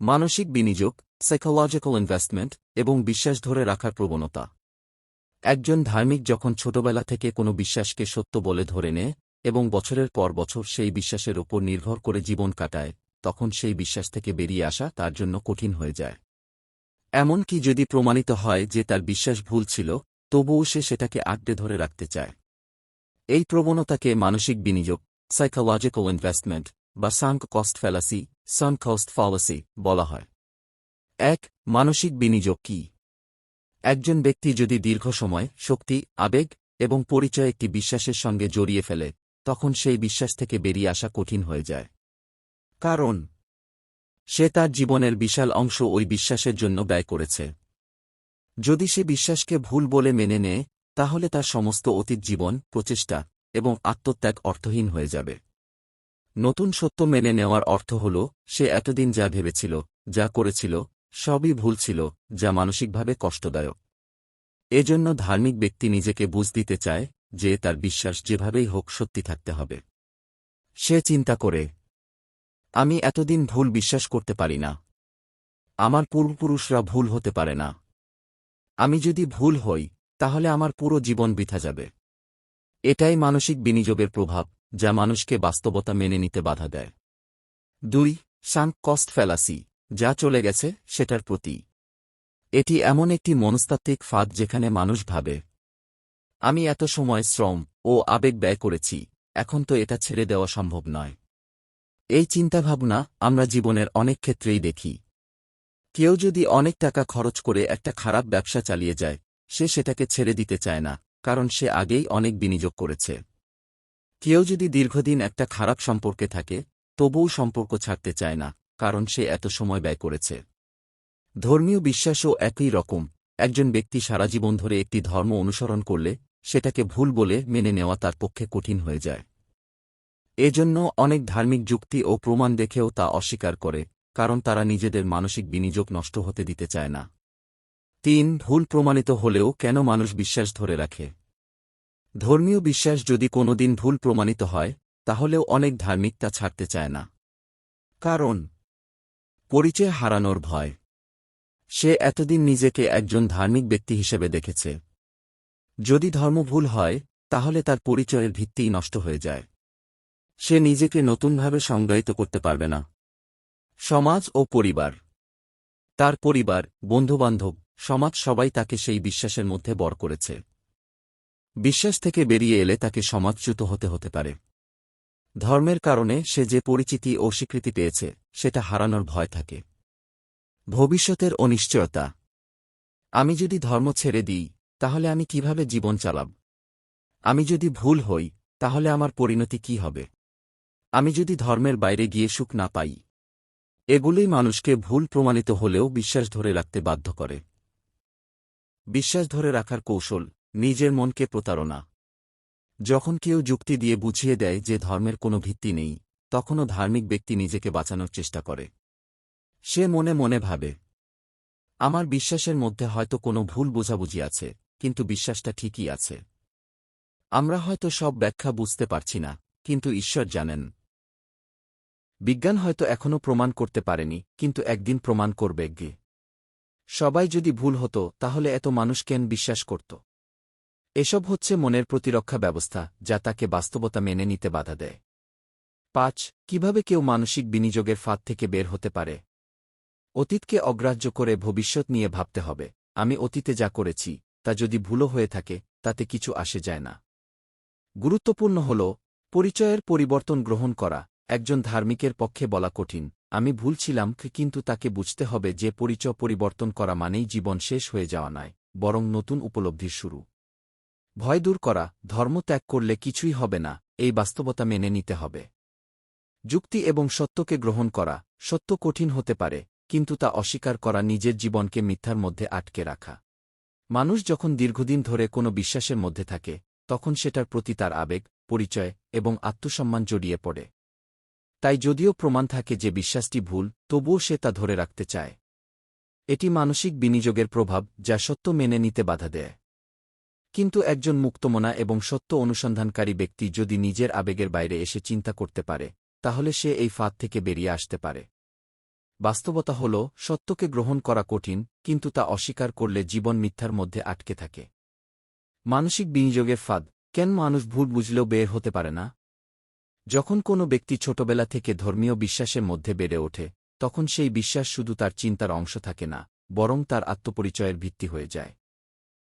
মানসিক বিনিয়োগ psychological investment এবং বিশ্বাস ধরে রাখার প্রবণতা। একজন ধার্মিক যখন ছোটবেলা থেকে কোনো বিশ্বাসকে সত্য বলে ধরে নেয় এবং বছরের পর বছর সেই বিশ্বাসের ওপর নির্ভর করে জীবন কাটায়, তখন সেই বিশ্বাস থেকে বেরিয়ে আসা তার জন্য কঠিন হয়ে যায়। এমনকি যদি প্রমাণিত হয় যে তার বিশ্বাস ভুল ছিল, তবুও সে সেটাকে আঁকড়ে ধরে রাখতে চায়। এই প্রবণতাকে মানসিক বিনিয়োগ সাইকোলজিক্যাল ইনভেস্টমেন্ট বা sunk cost fallacy sunk cost fallacy বলা হয়। এক, মানসিক বিনিয়োগ কি? একজন ব্যক্তি যদি দীর্ঘ সময়, শক্তি, আবেগ এবং পরিচয় একটি বিশ্বাসের সঙ্গে জড়িয়ে ফেলে, তখন সেই বিশ্বাস থেকে বেরিয়ে আসা কঠিন হয়ে যায়। কারণ, সে তার জীবনের বিশাল অংশ ওই বিশ্বাসের জন্য ব্যয় করেছে। যদি সে বিশ্বাসকে ভুল বলে মেনে নেয়, তাহলে তার সমস্ত অতীত জীবন, প্রচেষ্টা এবং আত্মত্যাগ অর্থহীন হয়ে যাবে। নতুন সত্য মেনে নেওয়ার অর্থ হল, সে এতদিন যা ভেবেছিল, যা করেছিল, সবই ভুল ছিল, যা মানসিকভাবে কষ্টদায়ক। এজন্য ধার্মিক ব্যক্তি নিজেকে বুঝ দিতে চায়, যে তার বিশ্বাস যেভাবেই হোক সত্যি থাকতে হবে। সে চিন্তা করে, আমি এতদিন ভুল বিশ্বাস করতে পারি না। আমার পূর্বপুরুষরা ভুল হতে পারে না। আমি যদি ভুল হই, তাহলে আমার পুরো জীবন বৃথা যাবে। এটাই মানসিক বিনিয়োগের প্রভাব। যা মানুষকে বাস্তবতা মেনে নিতে বাধা দেয়। দুই সাঙ্ক কস্ট ফেলাসি, যা চলে গেছে সেটার প্রতি। এটি এমন একটি মনস্তাত্ত্বিক ফাঁদ যেখানে মানুষ ভাবে, আমি এত সময় শ্রম ও আবেগ ব্যয় করেছি, এখন তো এটা ছেড়ে দেওয়া সম্ভব নয়। এই চিন্তাভাবনা আমরা জীবনের অনেক ক্ষেত্রেই দেখি। কেউ যদি অনেক টাকা খরচ করে একটা খারাপ ব্যবসা চালিয়ে যায়, সে সেটাকে ছেড়ে দিতে চায় না, কারণ সে আগেই অনেক বিনিয়োগ করেছে। কেউ যদি দীর্ঘদিন একটা খারাপ সম্পর্কে থাকে, তবুও সম্পর্ক ছাড়তে চায় না, কারণ সে এত সময় ব্যয় করেছে। ধর্মীয় বিশ্বাসও একই রকম। একজন ব্যক্তি সারা জীবন ধরে একটি ধর্ম অনুসরণ করলে, সেটাকে ভুল বলে মেনে নেওয়া তার পক্ষে কঠিন হয়ে যায়। এজন্য অনেক ধার্মিক যুক্তি ও প্রমাণ দেখেও তা অস্বীকার করে, কারণ তারা নিজেদের মানসিক বিনিয়োগ নষ্ট হতে দিতে চায় না। তিন, ভুল প্রমাণিত হলেও কেন মানুষ বিশ্বাস ধরে রাখে? ধর্মীয় বিশ্বাস যদি কোনোদিন ভুল প্রমাণিত হয়, তাহলেও অনেক ধার্মিক তা ছাড়তে চায় না। কারণ? পরিচয় হারানোর ভয়। সে এতদিন নিজেকে একজন ধার্মিক ব্যক্তি হিসেবে দেখেছে। যদি ধর্ম ভুল হয়, তাহলে তার পরিচয়ের ভিত্তিই নষ্ট হয়ে যায়। সে নিজেকে নতুনভাবে সংজ্ঞায়িত করতে পারবে না। সমাজ ও পরিবার। তার পরিবার, বন্ধুবান্ধব, সমাজ সবাই তাকে সেই বিশ্বাসের মধ্যে বর করেছে। বিশ্বাস থেকে বেরিয়ে এলে তাকে সমাজচ্যুত হতে হতে পারে। ধর্মের কারণে সে যে পরিচিতি ও স্বীকৃতি পেয়েছে, সেটা হারানোর ভয় থাকে। ভবিষ্যতের অনিশ্চয়তা। আমি যদি ধর্ম ছেড়ে দিই, তাহলে আমি কীভাবে জীবন চালাব? আমি যদি ভুল হই, তাহলে আমার পরিণতি কি হবে? আমি যদি ধর্মের বাইরে গিয়ে সুখ না পাই, এগুলোই মানুষকে ভুল প্রমাণিত হলেও বিশ্বাস ধরে রাখতে বাধ্য করে। বিশ্বাস ধরে রাখার কৌশল নিজের মনকে প্রতারণা। যখন কেউ যুক্তি দিয়ে বুঝিয়ে দেয় যে ধর্মের কোনো ভিত্তি নেই, তখনও ধার্মিক ব্যক্তি নিজেকে বাঁচানোর চেষ্টা করে। সে মনে মনে ভাবে, আমার বিশ্বাসের মধ্যে হয়তো কোনো ভুল বোঝাবুঝি আছে, কিন্তু বিশ্বাসটা ঠিকই আছে। আমরা হয়তো সব ব্যাখ্যা বুঝতে পারছি না, কিন্তু ঈশ্বর জানেন। বিজ্ঞান হয়তো এখনও প্রমাণ করতে পারেনি, কিন্তু একদিন প্রমাণ করবে গে। সবাই যদি ভুল হতো, তাহলে এত মানুষ কেন বিশ্বাস করত? এসব হচ্ছে মনের প্রতিরক্ষা ব্যবস্থা, যা তাকে বাস্তবতা মেনে নিতে বাধা দেয়। পাঁচ, কীভাবে কেউ মানসিক বিনিয়োগের ফাঁদ থেকে বের হতে পারে? অতীতকে অগ্রাহ্য করে ভবিষ্যৎ নিয়ে ভাবতে হবে, আমি অতীতে যা করেছি, তা যদি ভুলও হয়ে থাকে, তাতে কিছু আসে যায় না। গুরুত্বপূর্ণ হল, পরিচয়ের পরিবর্তন গ্রহণ করা, একজন ধার্মিকের পক্ষে বলা কঠিন, আমি ভুল ছিলাম কিন্তু তাকে বুঝতে হবে যে পরিচয় পরিবর্তন করা মানেই জীবন শেষ হয়ে যাওয়া নয়, বরং নতুন উপলব্ধির শুরু। ভয় দূর করা ধর্ম ত্যাগ করলে কিছুই হবে না, এই বাস্তবতা মেনে নিতে হবে। যুক্তি এবং সত্যকে গ্রহণ করা, সত্য কঠিন হতে পারে, কিন্তু তা অস্বীকার করা নিজের জীবনকে মিথ্যার মধ্যে আটকে রাখা। মানুষ যখন দীর্ঘদিন ধরে কোনো বিশ্বাসের মধ্যে থাকে, তখন সেটার প্রতি তার আবেগ, পরিচয় এবং আত্মসম্মান জড়িয়ে পড়ে। তাই যদিও প্রমাণ থাকে যে বিশ্বাসটি ভুল, তবুও সে তা ধরে রাখতে চায়। এটি মানসিক বিনিয়োগের প্রভাব যা সত্য মেনে নিতে বাধা দেয়। কিন্তু একজন মুক্তমনা এবং সত্য অনুসন্ধানকারী ব্যক্তি যদি নিজের আবেগের বাইরে এসে চিন্তা করতে পারে, তাহলে সে এই ফাঁদ থেকে বেরিয়ে আসতে পারে। বাস্তবতা হল, সত্যকে গ্রহণ করা কঠিন, কিন্তু তা অস্বীকার করলে জীবন মিথ্যার মধ্যে আটকে থাকে। মানসিক বিনিয়োগের ফাঁদ, কেন মানুষ ভুল বুঝলেও বের হতে পারে না? যখন কোনো ব্যক্তি ছোটবেলা থেকে ধর্মীয় বিশ্বাসের মধ্যে বেড়ে ওঠে, তখন সেই বিশ্বাস শুধু তার চিন্তার অংশ থাকে না, বরং তার আত্মপরিচয়ের ভিত্তি হয়ে যায়।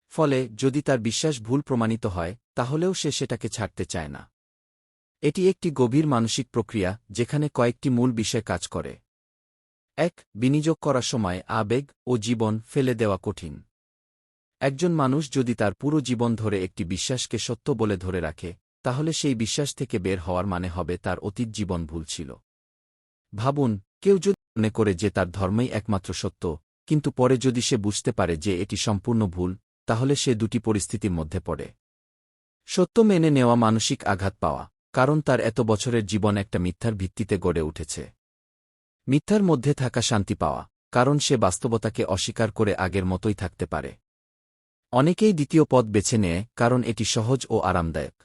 ফলে যদি তার বিশ্বাস ভুল প্রমাণিত হয়, তাহলেও সে সেটাকে ছাড়তে চায় না। এটি একটি গভীর মানসিক প্রক্রিয়া, যেখানে কয়েকটি মূল বিষয় কাজ করে। এক, বিনিয়োগ করার সময় আবেগ ও জীবন ফেলে দেওয়া কঠিন। একজন মানুষ যদি তার পুরো জীবন ধরে একটি বিশ্বাসকে সত্য বলে ধরে রাখে, তাহলে সেই বিশ্বাস থেকে বের হওয়ার মানে হবে তার অতীত জীবন ভুল ছিল। ভাবুন, কেউ যদি মনে করে যে তার ধর্মই একমাত্র সত্য, কিন্তু পরে যদি সে বুঝতে পারে যে এটি সম্পূর্ণ ভুল তাহলে সে দুটি পরিস্থিতির মধ্যে পড়ে। সত্য মেনে নেওয়া মানসিক আঘাত পাওয়া, কারণ তার এত বছরের জীবন একটা মিথ্যার ভিত্তিতে গড়ে উঠেছে। মিথ্যার মধ্যে থাকা শান্তি পাওয়া, কারণ সে বাস্তবতাকে অস্বীকার করে আগের মতোই থাকতে পারে। অনেকেই দ্বিতীয় পথ বেছে নেয়, কারণ এটি সহজ ও আরামদায়ক।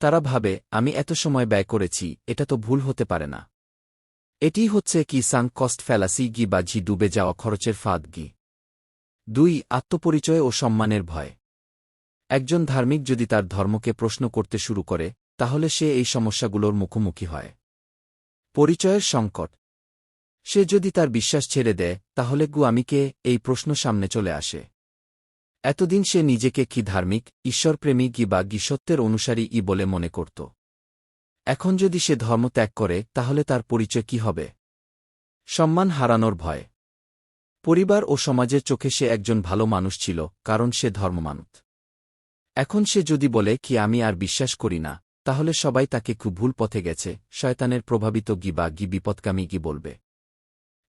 তারা ভাবে, আমি এত সময় ব্যয় করেছি, এটা তো ভুল হতে পারে না। এটি হচ্ছে কি সাং কস্ট ফ্যালাসি গি বা ঝি ডুবে যাওয়া খরচের ফাঁদ গি। দুই, আত্মপরিচয় ও সম্মানের ভয়। একজন ধার্মিক যদি তার ধর্মকে প্রশ্ন করতে শুরু করে, তাহলে সে এই সমস্যাগুলোর মুখোমুখি হয়। পরিচয়ের সংকট। সে যদি তার বিশ্বাস ছেড়ে দেয়, তাহলে গু আমিকে এই প্রশ্ন সামনে চলে আসে। এতদিন সে নিজেকে কি ধার্মিক ঈশ্বরপ্রেমী কি বা গিসত্বের অনুসারী ই বলে মনে করত। এখন যদি সে ধর্ম ত্যাগ করে, তাহলে তার পরিচয় কি হবে? সম্মান হারানোর ভয়। পরিবার ও সমাজের চোখে সে একজন ভালো মানুষ ছিল, কারণ সে ধর্মমানত। এখন সে যদি বলে কি আমি আর বিশ্বাস করি না, তাহলে সবাই তাকে খুব ভুল পথে গেছে, শয়তানের প্রভাবিত গি বা গি বিপদকামী গি বলবে।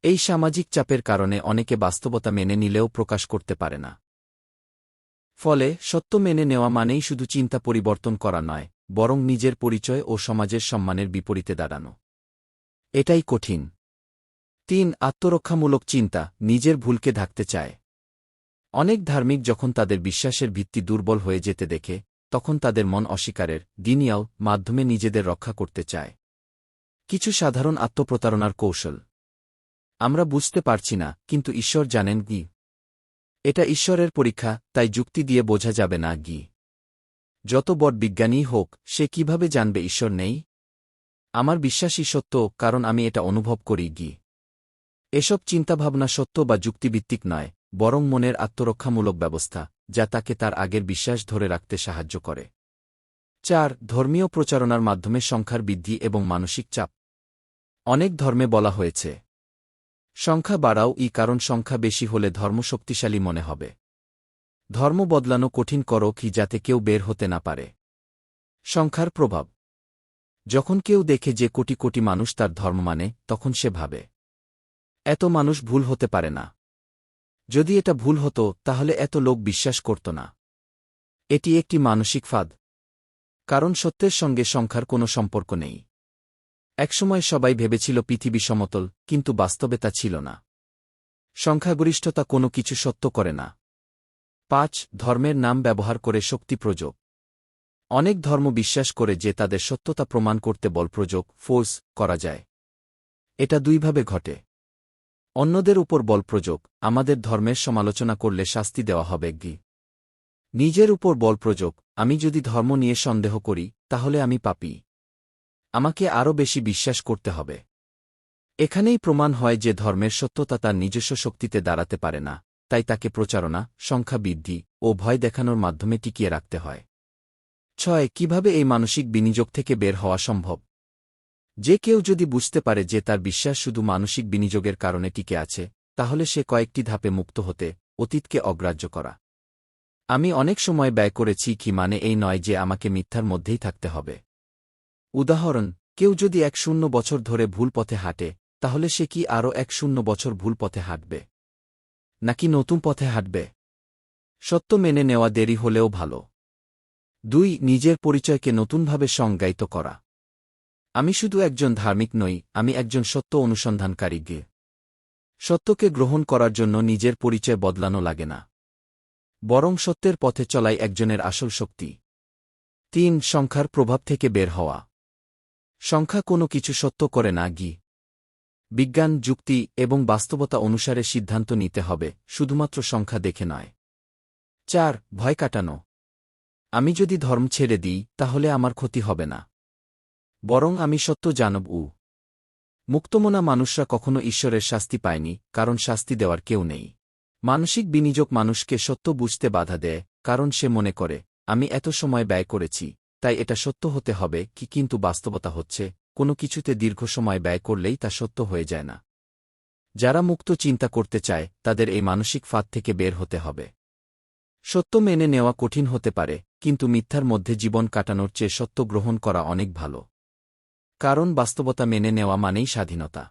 এই সামাজিক চাপের কারণে অনেকে বাস্তবতা মেনে নিলেও প্রকাশ করতে পারে না। ফলে সত্য মেনে নেওয়া মানেই শুধু চিন্তা পরিবর্তন করা নয়, বরং নিজের পরিচয় ও সমাজের সম্মানের বিপরীতে দাঁড়ানো। এটাই কঠিন। তিন আত্মরক্ষামূলক চিন্তা নিজের ভুলকে ঢাকতে চায়। অনেক ধার্মিক যখন তাদের বিশ্বাসের ভিত্তি দুর্বল হয়ে যেতে দেখে, তখন তাদের মন অস্বীকারের দিনিয়াও মাধ্যমে নিজেদের রক্ষা করতে চায়। কিছু সাধারণ আত্মপ্রতারণার কৌশল। আমরা বুঝতে পারছি না, কিন্তু ঈশ্বর জানেন গি। এটা ঈশ্বরের পরীক্ষা, তাই যুক্তি দিয়ে বোঝা যাবে না গি। যত বড় বিজ্ঞানী হোক, সে কীভাবে জানবে ঈশ্বর নেই? আমার বিশ্বাসই সত্য, কারণ আমি এটা অনুভব করি গি। এসব চিন্তাভাবনা সত্য বা যুক্তিভিত্তিক নয়, বরং মনের আত্মরক্ষামূলক ব্যবস্থা, যা তাকে তার আগের বিশ্বাস ধরে রাখতে সাহায্য করে। চার, ধর্মীয় প্রচারণার মাধ্যমে সংখ্যার বৃদ্ধি এবং মানসিক চাপ। অনেক ধর্মে বলা হয়েছে, সংখ্যা বাড়াও ই কারণ সংখ্যা বেশি হলে ধর্ম শক্তিশালী মনে হবে। ধর্ম বদলানো কঠিন করো কি যাতে কেউ বের হতে না পারে। সংখ্যার প্রভাব। যখন কেউ দেখে যে কোটি কোটি মানুষ তার ধর্ম মানে তখন সে ভাবে। এত মানুষ ভুল হতে পারে না। যদি এটা ভুল হতো, তাহলে এত লোক বিশ্বাস করত না। এটি একটি মানসিক ফাঁদ। কারণ সত্যের সঙ্গে সংখ্যার কোনো সম্পর্ক নেই। একসময় সবাই ভেবেছিল পৃথিবী সমতল, কিন্তু বাস্তবে তা ছিল না। সংখ্যাগরিষ্ঠতা কোনো কিছু সত্য করে না। পাঁচ, ধর্মের নাম ব্যবহার করে শক্তি প্রযোগ। অনেক ধর্ম বিশ্বাস করে যে তাদের সত্যতা প্রমাণ করতে বলপ্রযোগ ফোর্স, করা যায়। এটা দুইভাবে ঘটে। অন্যদের উপর বলপ্রযোগ, আমাদের ধর্মের সমালোচনা করলে শাস্তি দেওয়া হবে গি নিজের উপর বলপ্রযোগ, আমি যদি ধর্ম নিয়ে সন্দেহ করি, তাহলে আমি পাপি। আমাকে আরও বেশি বিশ্বাস করতে হবে। এখানেই প্রমাণ হয় যে ধর্মের সত্যতা তার নিজস্ব শক্তিতে দাঁড়াতে পারে না, তাই তাকে প্রচারণা, সংখ্যা বৃদ্ধি ও ভয় দেখানোর মাধ্যমে টিকিয়ে রাখতে হয়। ছয়, কীভাবে এই মানসিক বিনিয়োগ থেকে বের হওয়া সম্ভব? যে কেউ যদি বুঝতে পারে যে তার বিশ্বাস শুধু মানসিক বিনিয়োগের কারণে টিকে আছে, তাহলে সে কয়েকটি ধাপে মুক্ত হতে, অতীতকে অগ্রাহ্য করা। আমি অনেক সময় ব্যয় করেছি কি মানে এই নয় যে আমাকে মিথ্যার মধ্যেই থাকতে হবে। উদাহরণ, কেউ যদি এক শূন্য বছর ধরে ভুল পথে হাঁটে, তাহলে সে কি আরও এক শূন্য বছর ভুল পথে হাঁটবে? নাকি নতুন পথে হাঁটবে? সত্য মেনে নেওয়া দেরি হলেও ভালো। দুই, নিজের পরিচয়কে নতুনভাবে সংজ্ঞায়িত করা। আমি শুধু একজন ধার্মিক নই, আমি একজন সত্য অনুসন্ধানকারী গে। সত্যকে গ্রহণ করার জন্য নিজের পরিচয় বদলানো লাগে না। বরং সত্যের পথে চলাই একজনের আসল শক্তি। তিন, সংখ্যার প্রভাব থেকে বের হওয়া। সংখ্যা কোনো কিছু সত্য করে না গি। বিজ্ঞান, যুক্তি এবং বাস্তবতা অনুসারে সিদ্ধান্ত নিতে হবে, শুধুমাত্র সংখ্যা দেখে নয়। চার, ভয় কাটানো। আমি যদি ধর্ম ছেড়ে দিই, তাহলে আমার ক্ষতি হবে না। বরং আমি সত্য জানব উ। মুক্তমনা মানুষরা কখনো ঈশ্বরের শাস্তি পায়নি, কারণ শাস্তি দেওয়ার কেউ নেই। মানসিক বিনিয়োগ মানুষকে সত্য বুঝতে বাধা দেয়, কারণ সে মনে করে, আমি এত সময় ব্যয় করেছি, তাই এটা সত্য হতে হবে, কি কিন্তু বাস্তবতা হচ্ছে, কোনো কিছুতে দীর্ঘ সময় ব্যয় করলেই তা সত্য হয়ে যায় না। যারা মুক্ত চিন্তা করতে চায়, তাদের এই মানসিক ফাঁদ থেকে বের হতে হবে। সত্য মেনে নেওয়া কঠিন হতে পারে, কিন্তু মিথ্যার মধ্যে জীবন কাটানোর চেয়ে সত্য গ্রহণ করা অনেক ভালো। কারণ বাস্তবতা মেনে নেওয়া মানেই স্বাধীনতা।